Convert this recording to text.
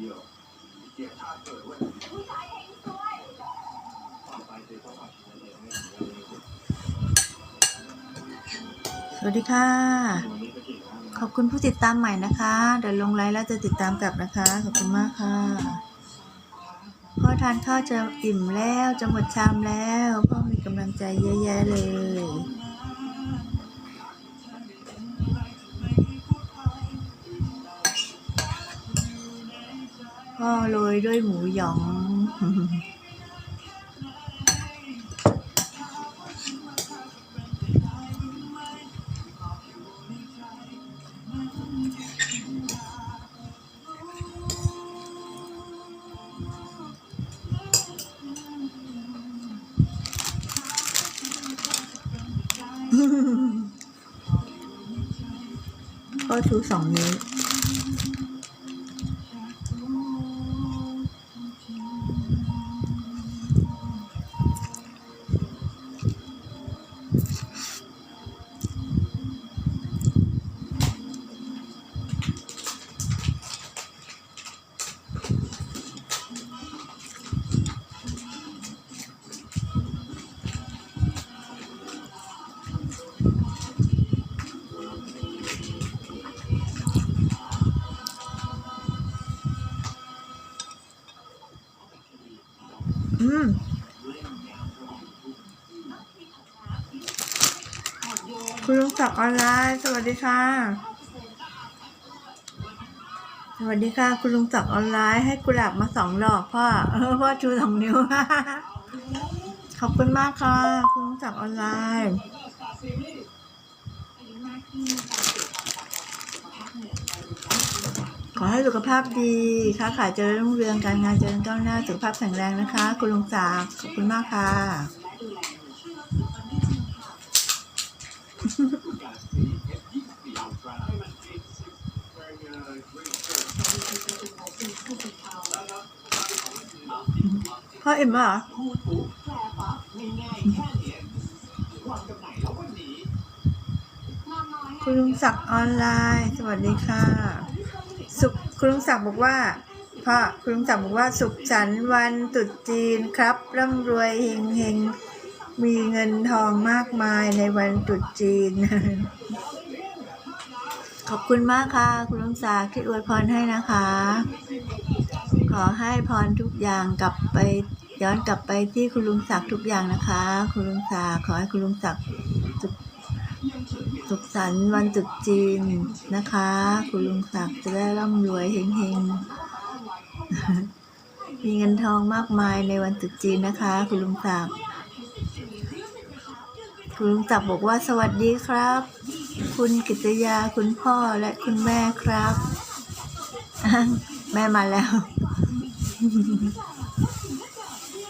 มีอยู่คนเดียวเสียชาติเกิดเว้ยต่อไปคือต้องทำอะไรไม่ถึงเลยสวัสดีค่ะ ขอบคุณผู้ติดตามใหม่นะคะ เดี๋ยวลงไลฟ์แล้วจะติดตามกลับนะคะ ขอบคุณมากค่ะ พ่อทานข้าวจะอิ่มแล้ว จะหมดชามแล้ว พ่อมีกำลังใจเยอะแยะเลย ด้วยหมูหยองพ่อชูสองนิ้ว อืมคุณลุงศักดิ์ออนไลน์ สวัสดีค่ะ สวัสดีค่ะ คุณลุงศักดิ์ออนไลน์ให้กุหลาบมาสองดอกพ่อเออพ่อชูสองนิ้ว ขอบคุณมากค่ะ คุณลุงศักดิ์ออนไลน์ ขอให้สุขภาพดีค้าขายเจริญรุ่งเรืองการงานเจริญก้าวหน้าสุขภาพแข็งแรงนะคะ คุณลุงศักดิ์ขอบคุณมากค่ะพ่อเอ็มเหรอคุณลุงศักดิ์ออนไลน์ สวัสดีค่ะ สุขคุณลุงศักดิ์บอกว่าพ่อคุณลุงศักดิ์บอกว่าสุขสันต์วันตรุษจีนครับ ร่ำรวยเฮงเฮงมีเงินทองมากมายในวันตรุษจีน ขอบคุณมากค่ะ คุณลุงศักดิ์ที่อวยพรให้นะคะ ขอให้พรทุกอย่างกลับไปย้อนกลับไปที่คุณลุงศักดิ์ทุกอย่างนะคะ คุณลุงศักดิ์ขอให้คุณลุงศักดิ์ สุขสันต์วันตรุษจีนนะคะ คุณลุงศักดิ์จะได้ร่ำรวยเฮงๆ มีเงินทองมากมายในวันตรุษจีนนะคะ คุณลุงศักดิ์คุณลุงศักดิ์บอกว่าสวัสดีครับ คุณกิตยาคุณพ่อและคุณแม่ครับ แม่มาแล้ว